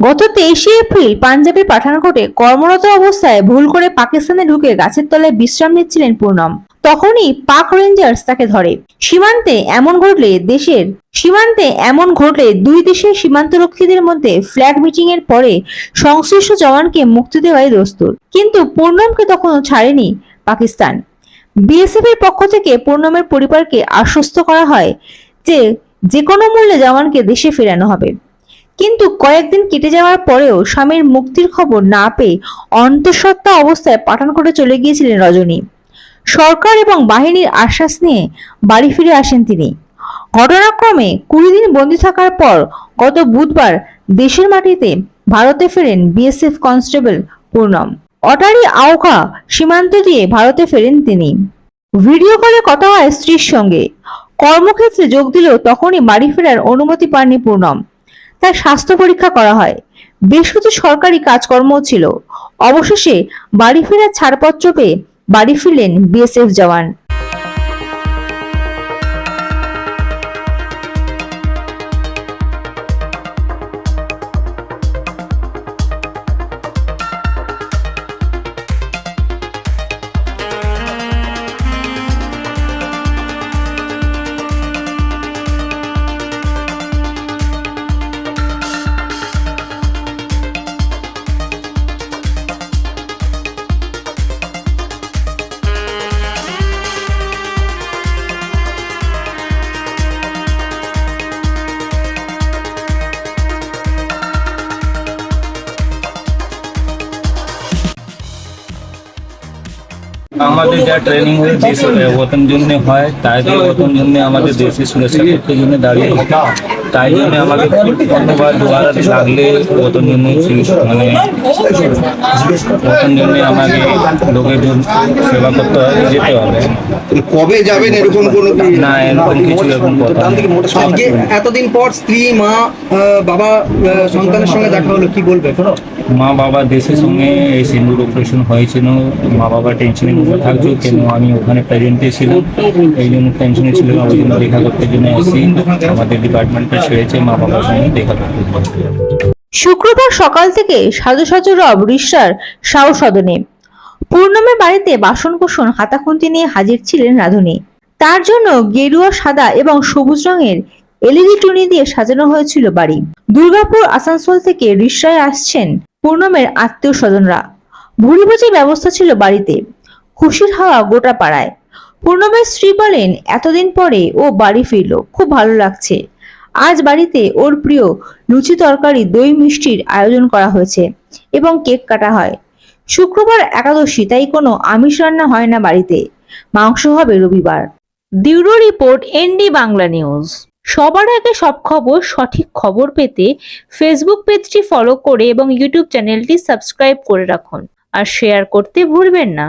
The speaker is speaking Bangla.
গত তেইশে এপ্রিল পাঞ্জাবের পাঠানকোটে কর্মরত অবস্থায় ভুল করে পাকিস্তানে ঢুকে গাছের তলায় বিশ্রাম নিচ্ছিলেন পূর্ণম তখনই পাক রেঞ্জার্স তাকে ধরে। সীমান্তে এমন ঘটলে দেশের সীমান্তে এমন ঘটলে দুই দেশের সীমান্তরক্ষীদের মধ্যে ফ্ল্যাগ মিটিং এর পরে সংশ্লিষ্ট জওয়ানকে মুক্তি দেওয়াই দস্তুর। কিন্তু পূর্ণমকে তখনও ছাড়েনি পাকিস্তান। বিএসএফ এর পক্ষ থেকে পূর্ণমের পরিবারকে আশ্বস্ত করা হয় যে যে কোনো মূল্যে জওয়ানকে দেশে ফেরানো হবে। কিন্তু কয়েকদিন কেটে যাওয়ার পরেও স্বামীর মুক্তির খবর না পেয়ে অন্তঃসত্ত্বা অবস্থায় পাঠানকোটে চলে গিয়েছিলেন রজনী। সরকার এবং বাহিনীর আশ্বাস নিয়ে বাড়ি ফিরে আসেন তিনি। ঘটনাক্রমে কুড়ি দিন বন্দি থাকার পর গত বুধবার দেশের মাটিতে ভারতে ফেরেন বিএসএফ কনস্টেবল পূর্ণম অটারি আওখা সীমান্ত দিয়ে ভারতে ফেরেন তিনি। ভিডিও কলে কথা হয় স্ত্রীর সঙ্গে। কর্মক্ষেত্রে যোগ দিলেও তখনই বাড়ি ফেরার অনুমতি পাননি পূর্ণম তার স্বাস্থ্য পরীক্ষা করা হয়। বেশ কিছু সরকারি কাজকর্মও ছিল। অবশেষে বাড়ি ফেরার ছাড়পত্র পেয়ে বাড়ি ফিরলেন বিএসএফ জওয়ান। আমাদের যা ট্রেনিং হয় দেশে ওতন জন্য হয় তাদের ওতন জন্য আমাদের দেশের সুরক্ষা করতে জন্য দাঁড়িয়ে। থাকে তাই জন্য আমাকে অন্যবার দুয়ারা লাগলে ওতন জন্য মানে ওতন জন্য আমাকে লোকের জন্য সেবা করতে হবে যেতে হবে। কবে যাবেন এরকম কোনো না এরকম কিছু এরকম কথা আজকে এতদিন পর স্ত্রী মা বাবা সন্তানের সঙ্গে দেখা হলো কি বলবে মা বাবা দেশের সঙ্গে এই সিন্দুর অপারেশন হয়েছিল মা বাবা টেনশনের মধ্যে থাকছো কেন আমি ওখানে প্রেজেন্টে ছিলাম এই জন্য টেনশনে ছিল ওই জন্য দেখা করতে জন্য এসেছি। আমাদের ডিপার্টমেন্টে ছেড়েছে মা বাবার সঙ্গে দেখা শুক্রবার সকাল থেকে সাজু সাজু রব রিসার সাউ সদনে পূর্ণমের বাড়িতে বাসন কোসন হাতাখুন্তি নিয়ে হাজির ছিলেন রাধুনী। তার জন্য গেরুয়া সাদা এবং সবুজ রঙের এলইডি টুনি দিয়ে সাজানো হয়েছিল বাড়ি। দুর্গাপুর আসানসোল থেকে রিসায় আসছেন পূর্ণমের আত্মীয় স্বজনরা। ভুড়ি ভোজের ব্যবস্থা ছিল বাড়িতে, খুশির হাওয়া গোটা পাড়ায়। পূর্ণমের স্ত্রী বলেন, এতদিন পরে ও বাড়ি ফিরল, খুব ভালো লাগছে। আজ বাড়িতে ওর প্রিয় লুচি তরকারি, দই মিষ্টির আয়োজন করা হয়েছে এবং কেক কাটা হয়। শুক্রবার একাদশী, তাই কোনো আমিষ রান্না হয় না বাড়িতে। মাংস হবে রবিবার। দিউরো রিপোর্ট, এনডি বাংলা নিউজ। সবার আগে সব খবর, সঠিক খবর পেতে ফেসবুক পেজটি ফলো করে এবং ইউটিউব চ্যানেলটি সাবস্ক্রাইব করে রাখুন। আর শেয়ার করতে ভুলবেন না।